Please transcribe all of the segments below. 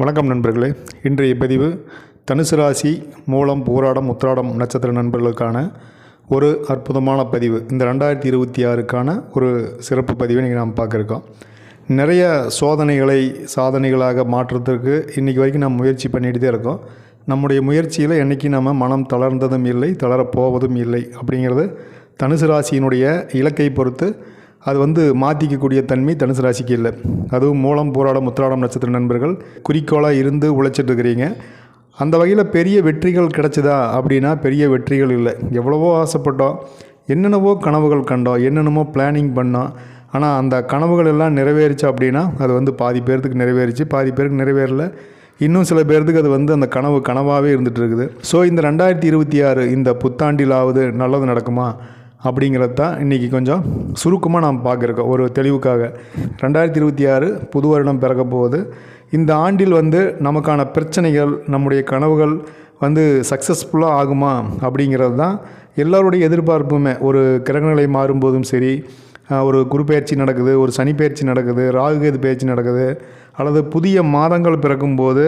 வணக்கம் நண்பர்களே. இன்றைய பதிவு தனுசு ராசி மூலம் பூராடம் உத்திராடம் நட்சத்திர நண்பர்களுக்கான ஒரு அற்புதமான பதிவு. இந்த ரெண்டாயிரத்தி இருபத்தி ஆறுக்கான ஒரு சிறப்பு பதிவை நீங்கள் நாம் பார்க்குறோம். நிறைய சோதனைகளை சாதனைகளாக மாற்றுறதுக்கு இன்றைக்கி வரைக்கும் நாம் முயற்சி பண்ணிட்டு தான் இருக்கோம். நம்முடைய முயற்சியில் என்றைக்கு நம்ம மனம் தளர்ந்ததும் இல்லை தளரப்போவதும் இல்லை அப்படிங்கிறது தனுசு ராசியினுடைய இலக்கை பொறுத்து அது வந்து மாற்றிக்கக்கூடிய தன்மை தனுசு ராசிக்கு இல்லை. அதுவும் மூலம் போராடம் முத்திராடம் நட்சத்திர நண்பர்கள் குறிக்கோளாக இருந்து உழைச்சிட்டு இருக்கிறீங்க. அந்த வகையில் பெரிய வெற்றிகள் கிடைச்சதா அப்படின்னா பெரிய வெற்றிகள் இல்லை. எவ்வளவோ ஆசைப்பட்டோம் என்னென்னவோ கனவுகள் கண்டோம் என்னென்னமோ பிளானிங் பண்ணோம். ஆனால் அந்த கனவுகள் எல்லாம் நிறைவேறிச்சு அப்படின்னா அது வந்து பாதி பேர்த்துக்கு நிறைவேறிச்சு பாதி பேருக்கு நிறைவேறல. இன்னும் சில பேர்த்துக்கு அது வந்து அந்த கனவு கனவாகவே இருந்துகிட்டு இருக்குது. ஸோ இந்த ரெண்டாயிரத்தி இருபத்தி ஆறு இந்த புத்தாண்டிலாவது நல்லது நடக்குமா? அப்படிங்கிறது தான் இன்றைக்கி கொஞ்சம் சுருக்கமாக நாம் பார்க்குறோம். ஒரு தெளிவுக்காக. ரெண்டாயிரத்தி இருபத்தி ஆறு புது வருடம் பிறக்க போகுது. இந்த ஆண்டில் வந்து நமக்கான பிரச்சனைகள் நம்முடைய கனவுகள் வந்து சக்ஸஸ்ஃபுல்லாக ஆகுமா அப்படிங்கிறது தான் எல்லோருடைய எதிர்பார்ப்புமே. ஒரு கிரகநிலை மாறும்போதும் சரி ஒரு குரு பயிற்சி நடக்குது ஒரு சனி பயிற்சி நடக்குது ராகுகேது பயிற்சி நடக்குது அல்லது புதிய மாதங்கள் பிறக்கும்போது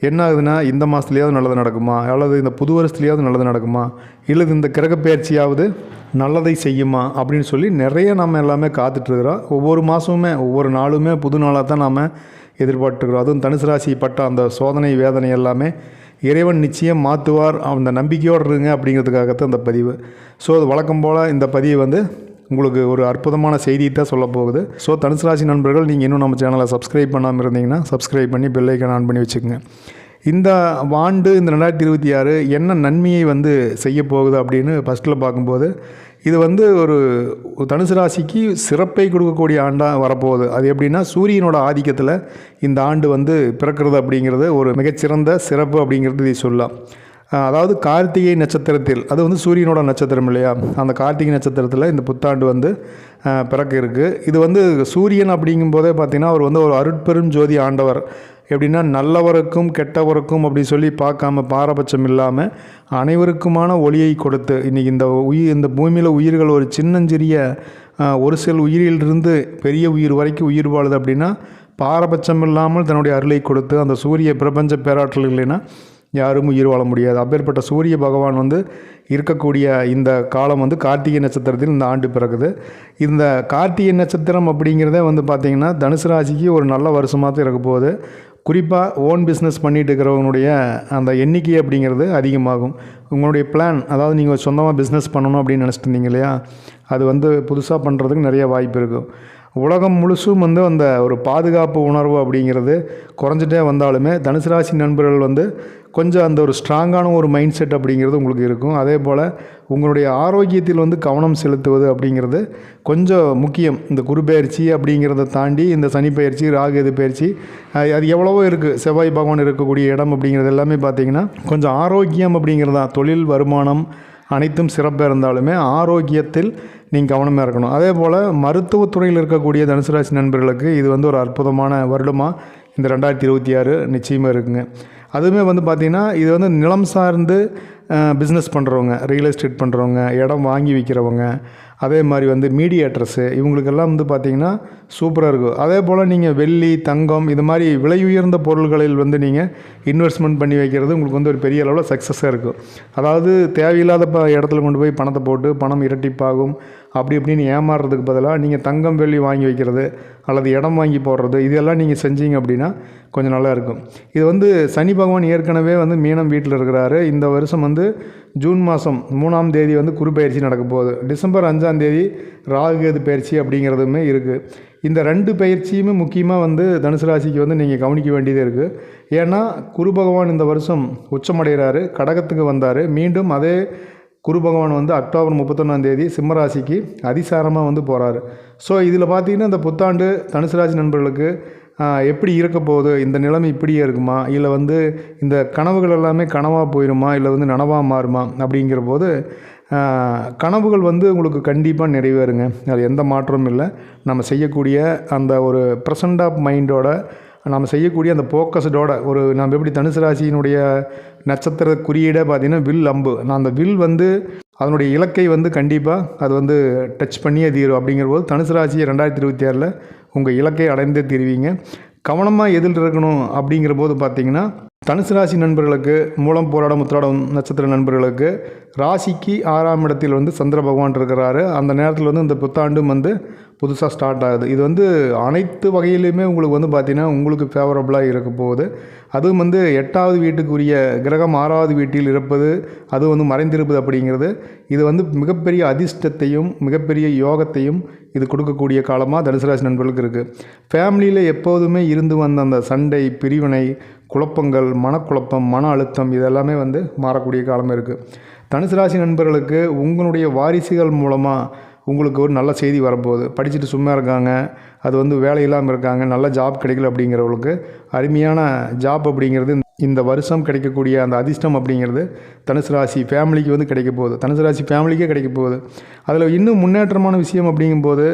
என்ன ஆகுதுன்னா இந்த மாதத்துலையாவது நல்லது நடக்குமா? அல்லது இந்த புது வருஷத்துலையாவது நல்லது நடக்குமா? இல்லது இந்த கிரக பயிற்சியாவது நல்லதை செய்யுமா அப்படின்னு சொல்லி நிறைய நம்ம எல்லாமே காத்துட்ருக்குறோம். ஒவ்வொரு மாதமுமே ஒவ்வொரு நாளுமே புது நாளாக தான் நாம் எதிர்பார்த்துருக்குறோம் அதுவும் தனுசு ராசி பட்ட அந்த சோதனை வேதனை எல்லாமே இறைவன் நிச்சயம் மாற்றுவார் அந்த நம்பிக்கையோடு இருங்க அப்படிங்கிறதுக்காகத்தான் இந்த பதிவு. ஸோ அது வழக்கம் போல் இந்த பதிவு வந்து உங்களுக்கு ஒரு அற்புதமான செய்தி தான் சொல்ல போகுது. ஸோ தனுசு ராசி நண்பர்கள் நீங்கள் இன்னும் நம்ம சேனலை சப்ஸ்கிரைப் பண்ணாமல் இருந்தீங்கன்னா சப்ஸ்கிரைப் பண்ணி பெல்லைக்கன் ஆன் பண்ணி வச்சுக்கோங்க. இந்த ஆண்டு இந்த ரெண்டாயிரத்தி இருபத்தி ஆறு என்ன நன்மையை வந்து செய்ய போகுது அப்படின்னு ஃபஸ்ட்டில் பார்க்கும்போது இது வந்து ஒரு தனுசு ராசிக்கு சிறப்பை கொடுக்கக்கூடிய ஆண்டாக வரப்போகுது. அது எப்படின்னா சூரியனோட ஆதிக்கத்தில் இந்த ஆண்டு வந்து பிறக்கிறது அப்படிங்கிறது ஒரு மிகச்சிறந்த சிறப்பு அப்படிங்கிறது இதை சொல்லலாம். அதாவது கார்த்திகை நட்சத்திரத்தில் அது வந்து சூரியனோட நட்சத்திரம் இல்லையா? அந்த கார்த்திகை நட்சத்திரத்தில் இந்த புத்தாண்டு வந்து பிறக்க இருக்குது இது வந்து சூரியன் அப்படிங்கும்போதே பார்த்திங்கன்னா அவர் வந்து ஒரு அருட்பெரும் ஜோதி ஆண்டவர். எப்படின்னா நல்லவருக்கும் கெட்டவருக்கும் அப்படி சொல்லி பார்க்காம பாரபட்சம் இல்லாமல் அனைவருக்குமான ஒளியை கொடுத்து இன்றைக்கி இந்த உயிர் இந்த பூமியில் உயிர்கள் ஒரு சின்னஞ்சிறிய ஒரு சில உயிரிலிருந்து பெரிய உயிர் வரைக்கும் உயிர் வாழுது அப்படின்னா பாரபட்சம் இல்லாமல் தன்னுடைய அருளை கொடுத்து அந்த சூரிய பிரபஞ்ச பேராற்றல் இல்லைன்னா யாரும் உயிர் வாழ முடியாது. அப்பேற்பட்ட சூரிய பகவான் வந்து இருக்கக்கூடிய இந்த காலம் வந்து கார்த்திகை நட்சத்திரத்தில் இந்த ஆண்டு பிறகுது. இந்த கார்த்திகை நட்சத்திரம் அப்படிங்கிறதே வந்து பார்த்திங்கன்னா தனுசு ராசிக்கு ஒரு நல்ல வருஷமாக தான் இருக்க போகுது. குறிப்பாக ஓன் பிஸ்னஸ் பண்ணிட்டு இருக்கிறவங்களுடைய அந்த எண்ணிக்கை அப்படிங்கிறது அதிகமாகும். உங்களுடைய பிளான் அதாவது நீங்கள் சொந்தமாக பிஸ்னஸ் பண்ணணும் அப்படின்னு நினச்சிட்டு இருந்தீங்க இல்லையா? அது வந்து புதுசாக பண்ணுறதுக்கு நிறைய வாய்ப்பு இருக்கும் உலகம் முழுசும் வந்து அந்த ஒரு பாதுகாப்பு உணர்வு அப்படிங்கிறது குறைஞ்சிட்டே வந்தாலுமே தனுசு ராசி நண்பர்கள் வந்து கொஞ்சம் அந்த ஒரு ஸ்ட்ராங்கான ஒரு மைண்ட் செட் அப்படிங்கிறது உங்களுக்கு இருக்கும். அதே போல் உங்களுடைய ஆரோக்கியத்தில் வந்து கவனம் செலுத்துவது அப்படிங்கிறது கொஞ்சம் முக்கியம். இந்த குரு பயிற்சி அப்படிங்கிறத தாண்டி இந்த சனி பயிற்சி ராகு எது பயிற்சி அது எவ்வளவோ இருக்குது செவ்வாய் பகவான் இருக்கக்கூடிய இடம் அப்படிங்கிறது எல்லாமே பார்த்தீங்கன்னா கொஞ்சம் ஆரோக்கியம் அப்படிங்கிறது தான். தொழில் வருமானம் அனைத்தும் சிறப்பாக இருந்தாலுமே ஆரோக்கியத்தில் நீங்கள் கவனமாக இருக்கணும். அதே போல் மருத்துவத்துறையில் இருக்கக்கூடிய தனுசு ராசி நண்பர்களுக்கு இது வந்து ஒரு அற்புதமான வருடமாக இந்த ரெண்டாயிரத்தி இருபத்தி ஆறு நிச்சயமாக இருக்குங்க. அதுவுமே வந்து பார்த்திங்கன்னா இது வந்து நிலம் சார்ந்து பிஸ்னஸ் பண்ணுறவங்க ரியல் எஸ்டேட் பண்ணுறவங்க இடம் வாங்கி விற்கிறவங்க அதே மாதிரி வந்து மீடியேட்டர்ஸு இவங்களுக்கெல்லாம் வந்து பார்த்திங்கன்னா சூப்பராக இருக்கும். அதே போல் நீங்கள் வெள்ளி தங்கம் இது மாதிரி விலை உயர்ந்த பொருள்களில் வந்து நீங்கள் இன்வெஸ்ட்மெண்ட் பண்ணி வைக்கிறது உங்களுக்கு வந்து ஒரு பெரிய அளவில் சக்ஸஸாக இருக்கும். அதாவது தேவையில்லாத ப இடத்துல கொண்டு போய் பணத்தை போட்டு பணம் இரட்டிப்பாகும். அப்படி இப்படின்னு ஏமாறுறதுக்கு பதிலாக நீங்கள் தங்கம் வெள்ளி வாங்கி வைக்கிறது அல்லது இடம் வாங்கி போடுறது இதெல்லாம் நீங்கள் செஞ்சீங்க அப்படின்னா கொஞ்சம் நல்லா இருக்கும். இது வந்து சனி பகவான் ஏற்கனவே வந்து மீனம் வீட்டில் இருக்கிறாரு. இந்த வருஷம் வந்து ஜூன் மாதம் மூணாம் தேதி வந்து குரு பயிற்சி நடக்க போகுது. டிசம்பர் அஞ்சாம் தேதி ராகுகேது பயிற்சி அப்படிங்கிறதுமே இருக்குது இந்த ரெண்டு பயிற்சியுமே முக்கியமாக வந்து தனுசு ராசிக்கு வந்து நீங்கள் கவனிக்க வேண்டியது இருக்குது ஏன்னா குரு பகவான் இந்த வருஷம் உச்சமடைகிறாரு கடகத்துக்கு வந்தார். மீண்டும் அதே குரு பகவான் வந்து அக்டோபர் முப்பத்தொன்னாந்தேதி சிம்மராசிக்கு அதிசாரமாக வந்து போகிறாரு ஸோ இதில் பார்த்தீங்கன்னா இந்த புத்தாண்டு தனுசு ராசி நண்பர்களுக்கு எப்படி இருக்க போகுது? இந்த நிலைமை இப்படியே இருக்குமா? இல்லை வந்து இந்த கனவுகள் எல்லாமே கனவாக போயிடுமா இல்லை வந்து நனவாக மாறுமா? அப்படிங்கிற போது கனவுகள் வந்து உங்களுக்கு கண்டிப்பாக நிறைவேறுங்க. அது எந்த மாற்றமும் இல்லை. நம்ம செய்யக்கூடிய அந்த ஒரு ப்ரெசண்ட் ஆஃப் மைண்டோட நாம் செய்யக்கூடிய அந்த ஃபோக்கஸ்டோட ஒரு நம்ம எப்படி தனுசு ராசியினுடைய நட்சத்திர குறியீடை பார்த்தீங்கன்னா வில் அம்பு. நான் அந்த வில் வந்து அதனுடைய இலக்கை வந்து கண்டிப்பாக அது வந்து டச் பண்ணியே தீரும். அப்படிங்கிற போது தனுசு ராசி ரெண்டாயிரத்தி இருபத்தி ஆறில் உங்கள் இலக்கை அடைந்தே தீருவீங்க. கவனமாக எதில் இருக்கணும் அப்படிங்கிற போது பார்த்தீங்கன்னா தனுசு ராசி நண்பர்களுக்கு மூலம் போராடம் உத்திராடம் நட்சத்திர நண்பர்களுக்கு ராசிக்கு ஆறாம் இடத்தில் வந்து சந்திர பகவான் இருக்கிறாரு. அந்த நேரத்தில் வந்து இந்த புத்தாண்டும் வந்து புதுசாக ஸ்டார்ட் ஆகுது. இது வந்து அனைத்து வகையிலையுமே உங்களுக்கு வந்து பார்த்திங்கன்னா உங்களுக்கு ஃபேவரபுளாக இருக்க போகுது. அதுவும் வந்து எட்டாவது வீட்டுக்குரிய கிரகம் ஆறாவது வீட்டில் இருப்பது அது வந்து மறைந்திருப்பது அப்படிங்கிறது. இது வந்து மிகப்பெரிய அதிர்ஷ்டத்தையும் மிகப்பெரிய யோகத்தையும் இது கொடுக்கக்கூடிய காலமாக தனுசு ராசி நண்பர்களுக்கு இருக்குது ஃபேமிலியில் எப்போதுமே இருந்து வந்த அந்த சண்டை பிரிவினை குழப்பங்கள் மனக்குழப்பம் மன அழுத்தம் இதெல்லாமே வந்து மாறக்கூடிய காலம் இருக்குது தனுசு ராசி நண்பர்களுக்கு உங்களுடைய வாரிசுகள் மூலமாக உங்களுக்கு ஒரு நல்ல செய்தி வரப்போகுது. படிச்சுட்டு சும்மா இருக்காங்க. அது வந்து வேலை இல்லாமல் இருக்காங்க. நல்ல ஜாப் கிடைக்கல அப்படிங்கிறவங்களுக்கு அருமையான ஜாப் அப்படிங்கிறது இந்த வருஷம் கிடைக்கக்கூடிய அந்த அதிர்ஷ்டம் அப்படிங்கிறது தனுசு ராசி ஃபேமிலிக்கு வந்து கிடைக்க போகுது. தனுசு ராசி ஃபேமிலிக்கே கிடைக்க போகுது. அதில் இன்னும் முன்னேற்றமான விஷயம் அப்படிங்கும்போது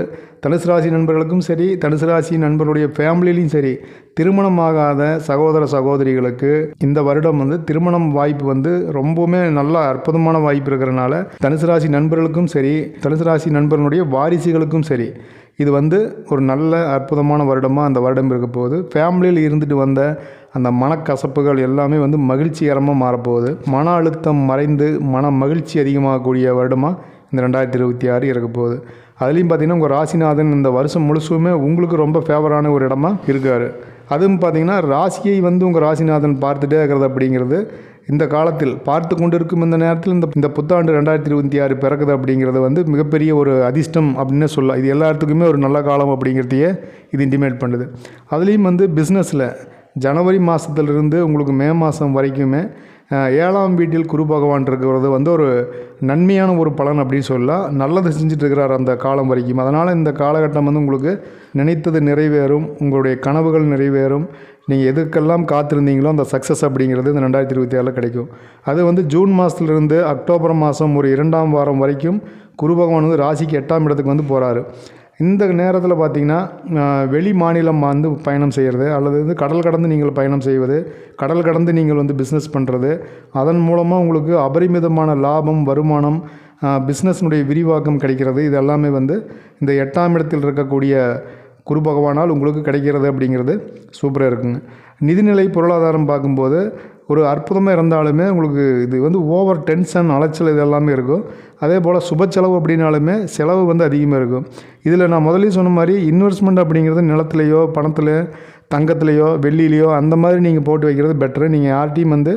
தனுசு ராசி நண்பர்களுக்கும் சரி தனுசு ராசி நண்பர்களுடைய ஃபேமிலிலையும் சரி திருமணமாகாத சகோதர சகோதரிகளுக்கு இந்த வருடம் வந்து திருமணம் வாய்ப்பு வந்து ரொம்பவுமே நல்ல அற்புதமான வாய்ப்பு இருக்கிறனால தனுசு ராசி நண்பர்களுக்கும் சரி தனுசு ராசி நண்பர்களுடைய வாரிசுகளுக்கும் சரி இது வந்து ஒரு நல்ல அற்புதமான வருடமாக அந்த வருடம் இருக்க போகுது ஃபேமிலியில் இருந்துட்டு வந்த அந்த மனக்கசப்புகள் எல்லாமே வந்து மகிழ்ச்சிகரமாக மாறப்போகுது. மன அழுத்தம் மறைந்து மன மகிழ்ச்சி அதிகமாகக்கூடிய வருடமாக இந்த ரெண்டாயிரத்தி இருபத்தி ஆறு இருக்க போகுது. அதுலேயும் பார்த்தீங்கன்னா உங்கள் ராசிநாதன் இந்த வருஷம் முழுசுமே உங்களுக்கு ரொம்ப ஃபேவரான ஒரு இடமா இருக்கார். அதுவும் பார்த்தீங்கன்னா ராசியை வந்து உங்கள் ராசிநாதன் பார்த்துட்டே இருக்கிறது அப்படிங்கிறது இந்த காலத்தில் பார்த்து கொண்டு இருக்கும் இந்த நேரத்தில் இந்த இந்த புத்தாண்டு ரெண்டாயிரத்தி இருபத்தி ஆறு பிறக்குது அப்படிங்கிறது வந்து மிகப்பெரிய ஒரு அதிர்ஷ்டம் அப்படின்னு சொல்லலாம் இது எல்லாத்துக்குமே ஒரு நல்ல காலம் அப்படிங்கிறதையே இது இன்டிமேட் பண்ணுது. அதுலேயும் வந்து பிஸ்னஸில் ஜனவரி மாதத்துலேருந்து உங்களுக்கு மே மாதம் வரைக்குமே ஏழாம் வீட்டில் குரு பகவான் இருக்கிறது வந்து ஒரு நன்மையான ஒரு பலன் அப்படின்னு சொல்லலாம் நல்லது செஞ்சிட்ருக்கிறார் அந்த காலம் வரைக்கும். அதனால் இந்த காலகட்டம் வந்து உங்களுக்கு நினைத்தது நிறைவேறும் உங்களுடைய கனவுகள் நிறைவேறும். நீங்கள் எதுக்கெல்லாம் காத்திருந்தீங்களோ அந்த சக்ஸஸ் அப்படிங்கிறது இந்த ரெண்டாயிரத்தி இருபத்தி ஏழில் கிடைக்கும். அது வந்து ஜூன் மாதத்துலேருந்து அக்டோபர் மாதம் ஒரு இரண்டாம் வாரம் வரைக்கும் குரு பகவான் வந்து ராசிக்கு எட்டாம் இடத்துக்கு வந்து போகிறாரு இந்த நேரத்தில் பார்த்தீங்கன்னா வெளி மாநிலம் வந்து பயணம் செய்கிறது அல்லது வந்து கடல் கடந்து நீங்கள் பயணம் செய்வது கடல் கடந்து நீங்கள் வந்து பிஸ்னஸ் பண்ணுறது அதன் மூலமாக உங்களுக்கு அபரிமிதமான லாபம் வருமானம் பிஸ்னஸ்னுடைய விரிவாக்கம் கிடைக்கிறது. இது எல்லாமே வந்து இந்த எட்டாம் இடத்தில் இருக்கக்கூடிய குரு பகவானால் உங்களுக்கு கிடைக்கிறது அப்படிங்கிறது சூப்பராக இருக்குங்க. நிதிநிலை பொருளாதாரம் பார்க்கும்போது ஒரு அற்புதமாக இருந்தாலுமே உங்களுக்கு இது வந்து ஓவர் டென்ஷன் அலைச்சல் இது எல்லாமே இருக்கும். அதே போல் சுப செலவு அப்படின்னாலுமே செலவு வந்து அதிகமாக இருக்கும். இதில் நான் முதலே சொன்ன மாதிரி இன்வெஸ்ட்மெண்ட் அப்படிங்கிறது நிலத்துலையோ பணத்தில் தங்கத்துலேயோ வெள்ளிலேயோ அந்த மாதிரி நீங்கள் போட்டு வைக்கிறது பெட்ரு நீங்கள் யார்ட்டையும் வந்து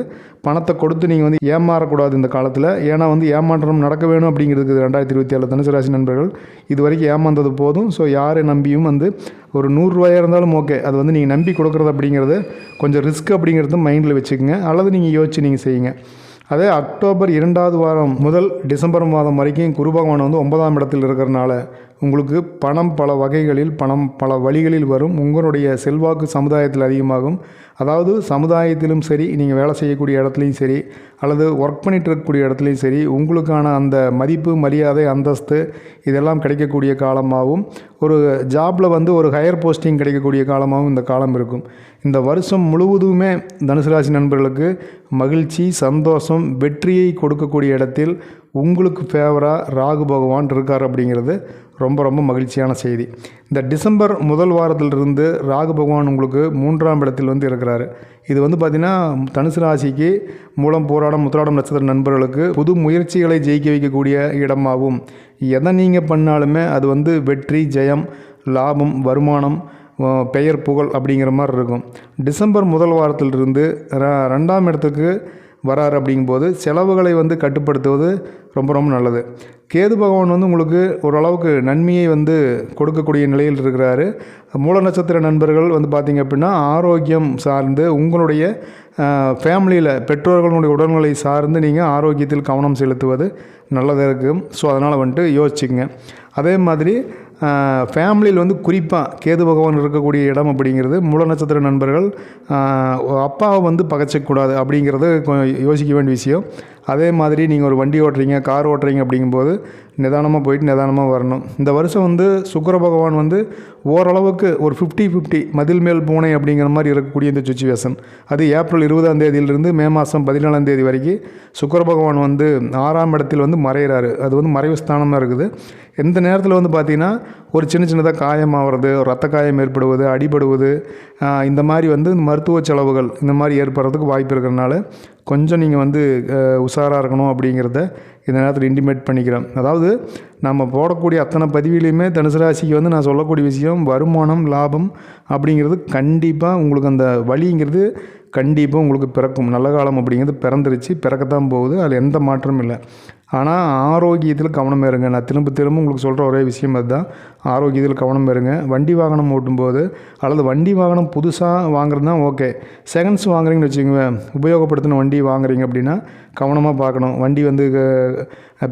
பணத்தை கொடுத்து நீங்கள் வந்து ஏமாறக்கூடாது இந்த காலத்தில். ஏன்னா வந்து ஏமாற்றம் நடக்க வேணும் அப்படிங்கிறதுக்கு ரெண்டாயிரத்தி இருபத்தி ஏழு தனுசு ராசி நண்பர்கள்? இது வரைக்கும் ஏமாந்தது போதும். ஸோ யாரை நம்பியும் வந்து ஒரு நூறுரூவாயாக இருந்தாலும் ஓகே அது வந்து நீங்கள் நம்பி கொடுக்குறது அப்படிங்கிறது கொஞ்சம் ரிஸ்க் அப்படிங்கிறது மைண்டில் வச்சுக்கோங்க. அல்லது நீங்கள் யோசிச்சு நீங்கள் செய்யுங்க. அதே அக்டோபர் இரண்டாவது வாரம் முதல் டிசம்பர் மாதம் வரைக்கும் குரு பகவான் வந்து ஒன்பதாம் இடத்தில் இருக்கிறனால உங்களுக்கு பணம் பல வகைகளில் பணம் பல வழிகளில் வரும். உங்களுடைய செல்வாக்கு சமுதாயத்தில் அதிகமாகும். அதாவது சமுதாயத்திலும் சரி நீங்கள் வேலை செய்யக்கூடிய இடத்துலையும் சரி அல்லது ஒர்க் பண்ணிட்டு இருக்கக்கூடிய இடத்துலையும் சரி உங்களுக்கான அந்த மதிப்பு மரியாதை அந்தஸ்து இதெல்லாம் கிடைக்கக்கூடிய காலமாகவும் ஒரு ஜாப்பில் வந்து ஒரு ஹையர் போஸ்டிங் கிடைக்கக்கூடிய காலமாகவும் இந்த காலம் இருக்கும். இந்த வருஷம் முழுவதுமே தனுசு ராசி நண்பர்களுக்கு மகிழ்ச்சி சந்தோஷம் வெற்றியை கொடுக்கக்கூடிய இடத்தில் உங்களுக்கு ஃபேவராக ராகு பகவான் இருக்கார் அப்படிங்கிறது ரொம்ப ரொம்ப மகிழ்ச்சியான செய்தி. இந்த டிசம்பர் முதல் வாரத்திலிருந்து ராகு பகவான் உங்களுக்கு மூன்றாம் இடத்தில் வந்து இருக்கிறாரு. இது வந்து பார்த்திங்கன்னா தனுசு ராசிக்கு மூலம் போராடம் முத்திராடம் நட்சத்திர நண்பர்களுக்கு புது முயற்சிகளை ஜெயிக்க வைக்கக்கூடிய இடமாகும். எதை நீங்கள் பண்ணாலுமே அது வந்து வெற்றி ஜெயம் லாபம் வருமானம் பெயர் புகழ் அப்படிங்கிற மாதிரி இருக்கும். டிசம்பர் முதல் வாரத்திலிருந்து ர- ரெண்டாம் இடத்துக்கு வராரு அப்படிங்கும்போது செலவுகளை வந்து கட்டுப்படுத்துவது ரொம்ப ரொம்ப நல்லது. கேது பகவான் வந்து உங்களுக்கு ஓரளவுக்கு நன்மையை வந்து கொடுக்கக்கூடிய நிலையில் இருக்கிறாரு. மூல நட்சத்திர நண்பர்கள் வந்து பார்த்திங்க அப்படின்னா ஆரோக்கியம் சார்ந்து உங்களுடைய ஃபேமிலியில் பெற்றோர்களுடைய உடல்நிலை சார்ந்து நீங்கள் ஆரோக்கியத்தில் கவனம் செலுத்துவது நல்லதாக இருக்கும். ஸோ அதனால் வந்துட்டு யோசிச்சுங்க அதே மாதிரி ஃபேமிலியில் வந்து குறிப்பாக கேது பகவான் இருக்கக்கூடிய இடம் அப்படிங்கிறது மூல நட்சத்திர நண்பர்கள் அப்பாவை வந்து பகைச்சிக்கூடாது அப்படிங்கிறது கொஞ்சம் யோசிக்க வேண்டிய விஷயம். அதே மாதிரி நீங்கள் ஒரு வண்டி ஓட்டுறீங்க கார் ஓட்டுறீங்க அப்படிங்கும்போது நிதானமாக போயிட்டு நிதானமாக வரணும். இந்த வருஷம் வந்து சுக்கர பகவான் வந்து ஓரளவுக்கு ஒரு ஃபிஃப்டி ஃபிஃப்டி மதில் மேல் பூனை அப்படிங்கிற மாதிரி இருக்கக்கூடிய இந்த சுச்சுவேஷன். அது ஏப்ரல் இருபதாம் தேதியிலிருந்து மே மாதம் பதினேழாம் தேதி வரைக்கும் சுக்கர பகவான் வந்து ஆறாம் இடத்தில் வந்து மறையிறாரு. அது வந்து மறைவு ஸ்தானமாக இருக்குது. எந்த நேரத்தில் வந்து பார்த்திங்கன்னா ஒரு சின்ன சின்னதாக காயமாகிறது ரத்த காயம் ஏற்படுவது அடிபடுவது இந்த மாதிரி வந்து மருத்துவ செலவுகள் இந்த மாதிரி ஏற்படுறதுக்கு வாய்ப்பு இருக்கிறனால கொஞ்சம் நீங்கள் வந்து உஷாராக இருக்கணும் அப்படிங்கிறத இந்த நேரத்தில் இன்டிமேட் பண்ணிக்கிறேன். அதாவது நம்ம போடக்கூடிய அத்தனை பதிவிலையுமே தனுசு ராசிக்கு வந்து நான் சொல்லக்கூடிய விஷயம் வருமானம் லாபம் அப்படிங்கிறது கண்டிப்பாக உங்களுக்கு அந்த வழிங்கிறது கண்டிப்பாக உங்களுக்கு பிறக்கும். நல்ல காலம் அப்படிங்கிறது பிறந்துருச்சு பிறக்கத்தான் போகுது. அதில் எந்த மாற்றமும் இல்லை. ஆனால் ஆரோக்கியத்தில் கவனம் இருங்க. நான் திரும்ப திரும்ப உங்களுக்கு சொல்கிற ஒரே விஷயம் அதுதான். ஆரோக்கியத்தில் கவனம் இருங்க. வண்டி வாகனம் ஓட்டும்போது அல்லது வண்டி வாகனம் புதுசாக வாங்குறது தான் ஓகே. செகண்ட்ஸ் வாங்குறீங்கன்னு வச்சுக்கோங்க உபயோகப்படுத்தின வண்டி வாங்குறீங்க அப்படின்னா கவனமாக பார்க்கணும். வண்டி வந்து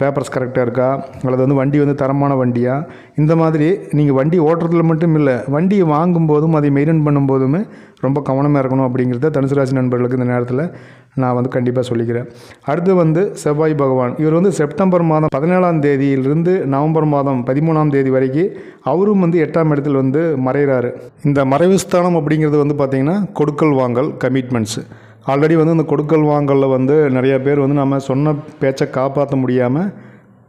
பேப்பர்ஸ் கரெக்டாக இருக்கா? அல்லது வந்து வண்டி வந்து தரமான வண்டியா? இந்த மாதிரி நீங்கள் வண்டி ஓட்டுறதுல மட்டும் இல்லை வண்டியை வாங்கும்போதும் அதை மெயின்டைன் பண்ணும்போதுமே ரொம்ப கவனமாக இருக்கணும் அப்படிங்கிறத தனுசு ராசி நண்பர்களுக்கு இந்த நேரத்தில் நான் வந்து கண்டிப்பாக சொல்லிக்கிறேன். அடுத்து வந்து செவ்வாய் பகவான். இவர் வந்து வந்து செப்டம்பர் மாதம் பதினேழாம் தேதியிலிருந்து நவம்பர் மாதம் பதிமூணாம் தேதி வரைக்கும் அவரும் வந்து எட்டாம் இடத்தில் வந்து மறைகிறாரு. இந்த மறைவு ஸ்தானம் அப்படிங்கிறது வந்து பார்த்திங்கன்னா கொடுக்கல் வாங்கல் கமிட்மெண்ட்ஸு ஆல்ரெடி வந்து இந்த கொடுக்கல் வாங்கலில் வந்து நிறைய பேர் வந்து நம்ம சொன்ன பேச்சை காப்பாற்ற முடியாமல்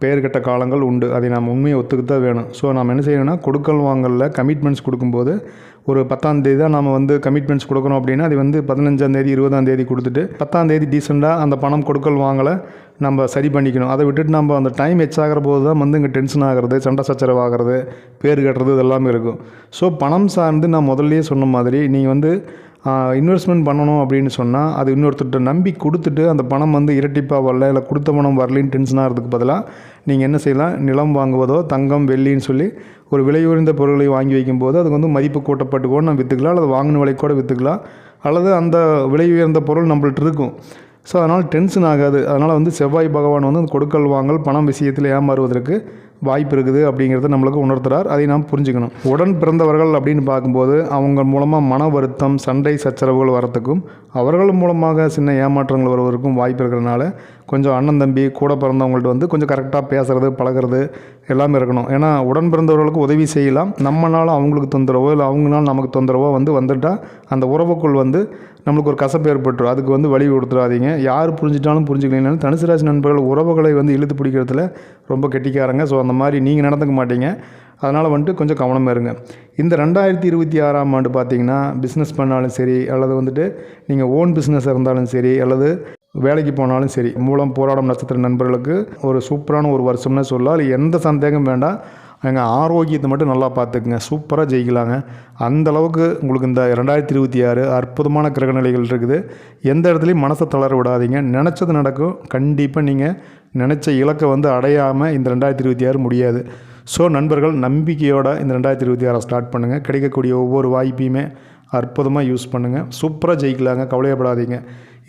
பேர் கெட்ட காலங்கள் உண்டு. அதை நாம் உண்மையை ஒத்துக்க தான் வேணும். ஸோ நம்ம என்ன செய்யணும்னா கொடுக்கல் வாங்கலில் கமிட்மெண்ட்ஸ் கொடுக்கும்போது ஒரு பத்தாம் தேதி தான் நம்ம வந்து கமிட்மெண்ட்ஸ் கொடுக்கணும் அப்படின்னா அது வந்து பதினஞ்சாம் தேதி இருபதாம் தேதி கொடுத்துட்டு பத்தாம் தேதி டீசெண்டாக அந்த பணம் கொடுக்கல் வாங்கலை நம்ம சரி பண்ணிக்கணும். அதை விட்டுட்டு நம்ம அந்த டைம் எச்சாகிற போது தான் வந்து இங்கே டென்ஷன் ஆகிறது சண்டை சச்சரவு ஆகிறது பேர் கட்டுறது இதெல்லாமே இருக்கும். ஸோ பணம் சார்ந்து நான் முதல்லையே சொன்ன மாதிரி நீங்கள் வந்து இன்வெஸ்ட்மெண்ட் பண்ணணும் அப்படின்னு சொன்னால் அது இன்னொருத்தர்கிட்ட நம்பி கொடுத்துட்டு அந்த பணம் வந்து இரட்டிப்பாக வரல இல்லை கொடுத்த பணம் வரலன்னு டென்ஷனாகிறதுக்கு பதிலாக நீங்கள் என்ன செய்யலாம்? நிலம் வாங்குவதோ தங்கம் வெள்ளின்னு சொல்லி ஒரு விலை உயர்ந்த பொருட்களை வாங்கி வைக்கும்போது அதுக்கு வந்து மதிப்பு கூட்டப்பட்டு கூட நம்ம விற்றுக்கலாம் அல்லது வாங்கின விலை கூட விற்றுக்கலாம் அல்லது அந்த விலை உயர்ந்த பொருள் நம்மள்ட்ட இருக்கும். ஸோ அதனால் டென்ஷன் ஆகாது. அதனால் வந்து செவ்வாய் பகவான் வந்து கொடுக்கல் வாங்கல் பணம் விஷயத்தில் ஏமாறுவதற்கு வாய்ப்பு இருக்குது அப்படிங்கிறத நம்மளுக்கு உணர்த்துறார். அதை நாம் புரிஞ்சுக்கணும். உடன் பிறந்தவர்கள் அப்படின்னு பார்க்கும்போது அவங்க மூலமாக மன வருத்தம் சண்டை சச்சரவுகள் வரத்துக்கும் அவர்கள் மூலமாக சின்ன ஏமாற்றங்கள் வருவதற்கும் வாய்ப்பு இருக்கிறதுனால கொஞ்சம் அண்ணன் தம்பி கூட பிறந்தவங்கள்ட்ட வந்து கொஞ்சம் கரெக்டாக பேசுறது பழகிறது எல்லாமே இருக்கணும். ஏன்னா உடன் பிறந்தவர்களுக்கு உதவி செய்யலாம். நம்மளால அவங்களுக்கு தொந்தரவோ இல்லை அவங்களால நமக்கு தொந்தரவோ வந்து வந்துட்டால் அந்த உறவுக்குள் வந்து நம்மளுக்கு ஒரு கசப்பு ஏற்பட்டுரும். அதுக்கு வந்து வழி கொடுத்துடாதீங்க. யார் புரிஞ்சிட்டாலும் புரிஞ்சுக்கலாம் தனுசு ராசி நண்பர்கள் உறவுகளை வந்து இழுத்து பிடிக்கிறதுல ரொம்ப கெட்டிக்காரங்க. ஸோ அந்த மாதிரி நீங்கள் நடந்துக்க மாட்டீங்க. அதனால் வந்துட்டு கொஞ்சம் கவனமாக இருங்க. இந்த ரெண்டாயிரத்தி இருபத்தி ஆறாம் ஆண்டு பார்த்தீங்கன்னா பிஸ்னஸ் பண்ணாலும் சரி அல்லது வந்துட்டு நீங்கள் ஓன் பிஸ்னஸ் இருந்தாலும் சரி அல்லது வேலைக்கு போனாலும் சரி மூலம் போராடும் நட்சத்திர நண்பர்களுக்கு ஒரு சூப்பரான ஒரு வருஷம்னு சொல்லலாம். அது எந்த சந்தேகம் வேண்டாம். எங்கள் ஆரோக்கியத்தை மட்டும் நல்லா பார்த்துக்குங்க. சூப்பராக ஜெயிக்கலாங்க. அந்த அளவுக்கு உங்களுக்கு இந்த ரெண்டாயிரத்தி இருபத்தி ஆறு அற்புதமான கிரகநிலைகள் இருக்குது. எந்த இடத்துலையும் மனசை தளர விடாதீங்க. நினச்சது நடக்கும். கண்டிப்பாக நீங்கள் நினச்ச இலக்கை வந்து அடையாமல் இந்த ரெண்டாயிரத்தி இருபத்தி ஆறு முடியாது. ஸோ நண்பர்கள் நம்பிக்கையோடு இந்த ரெண்டாயிரத்தி இருபத்தி ஆறை ஸ்டார்ட் பண்ணுங்கள் கிடைக்கக்கூடிய ஒவ்வொரு வாய்ப்பையுமே அற்புதமாக யூஸ் பண்ணுங்கள் சூப்பராக ஜெயிக்கலாங்க. கவலையப்படாதீங்க.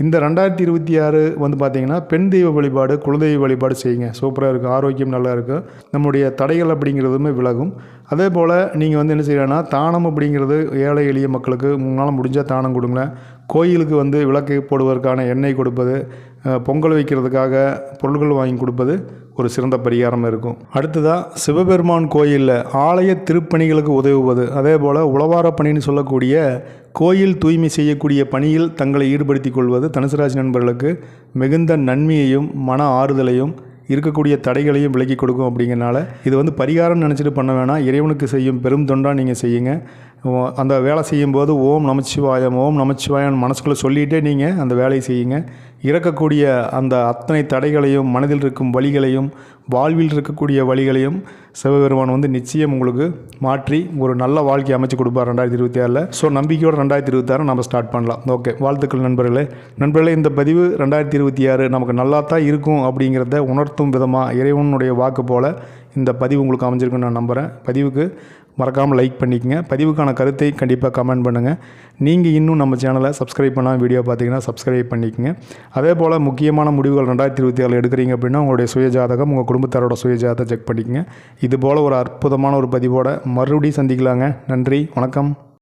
இந்த ரெண்டாயிரத்தி இருபத்தி ஆறு வந்து பார்த்தீங்கன்னா பெண் தெய்வ வழிபாடு குலதெய்வ வழிபாடு செய்யுங்க. சூப்பராக இருக்கும் ஆரோக்கியம் நல்லா இருக்கும் நம்முடைய தடைகள் அப்படிங்கிறதுமே விலகும். அதே போல் நீங்கள் வந்து என்ன செய்யலாம்னா தானம் அப்படிங்கிறது ஏழை எளிய மக்களுக்கு உங்களால் முடிஞ்சால் தானம் கொடுங்களேன். கோயிலுக்கு வந்து விளக்கு போடுவதற்கான எண்ணெய் கொடுப்பது பொங்கல் வைக்கிறதுக்காக பொருட்கள் வாங்கி கொடுப்பது ஒரு சிறந்த பரிகாரம் இருக்கும். அடுத்ததாக சிவபெருமான் கோயிலில் ஆலய திருப்பணிகளுக்கு உதவுவது. அதே போல் உளவார பணின்னு சொல்லக்கூடிய கோயில் தூய்மை செய்யக்கூடிய பணியில் தங்களை ஈடுபடுத்தி கொள்வது தனுசுராசி நண்பர்களுக்கு மிகுந்த நன்மையையும் மன ஆறுதலையும் இருக்கக்கூடிய தடைகளையும் விலக்கி கொடுக்கும் அப்படிங்கிறனால இது வந்து பரிகாரம் நினச்சிட்டு பண்ண வேணாம். இறைவனுக்கு செய்யும் பெரும் தொண்டாக நீங்கள் செய்யுங்க. அந்த வேலை செய்யும்போது ஓம் நமச்சிவாயம் ஓம் நமச்சிவாயம் மனசுக்குள்ளே சொல்லிகிட்டே நீங்கள் அந்த வேலையை செய்யுங்க. இறக்கக்கூடிய அந்த அத்தனை தடைகளையும் மனதில் இருக்கும் வழிகளையும் வாழ்வில் இருக்கக்கூடிய வழிகளையும் சிவபெருமான் வந்து நிச்சயம் உங்களுக்கு மாற்றி ஒரு நல்ல வாழ்க்கை அமைச்சு கொடுப்பார் ரெண்டாயிரத்தி இருபத்தி ஆறில். ஸோ நம்பிக்கையோட ரெண்டாயிரத்தி இருபத்தாறு நம்ம ஸ்டார்ட் பண்ணலாம். ஓகே வாழ்த்துக்கள் நண்பர்களே. நண்பர்களே இந்த பதிவு ரெண்டாயிரத்தி இருபத்தி ஆறு நமக்கு நல்லா தான் இருக்கும் அப்படிங்கிறத உணர்த்தும் விதமாக இறைவனுடைய வாக்கு போல் இந்த பதிவு உங்களுக்கு அமைஞ்சிருக்குன்னு நான் நம்புகிறேன் பதிவுக்கு மறக்காமல் லைக் பண்ணிக்கங்க. பதிவுக்கான கருத்தை கண்டிப்பாக கமெண்ட் பண்ணுங்கள் நீங்கள் இன்னும் நம்ம சேனலை சப்ஸ்கிரைப் பண்ணால் வீடியோ பார்த்தீங்கன்னா சப்ஸ்கிரைப் பண்ணிக்கங்க. அதே போல் முக்கியமான முடிவுகள் ரெண்டாயிரத்தி இருபத்தி ஏழு எடுக்கிறீங்க அப்படின்னா உங்களுடைய சுயஜாதகம் உங்கள் குடும்பத்தாரோட சுயஜாதத்தை செக் பண்ணிக்கங்க. இது போல் ஒரு அற்புதமான ஒரு பதிவோட மறுபடியும் சந்திக்கலாங்க. நன்றி வணக்கம்.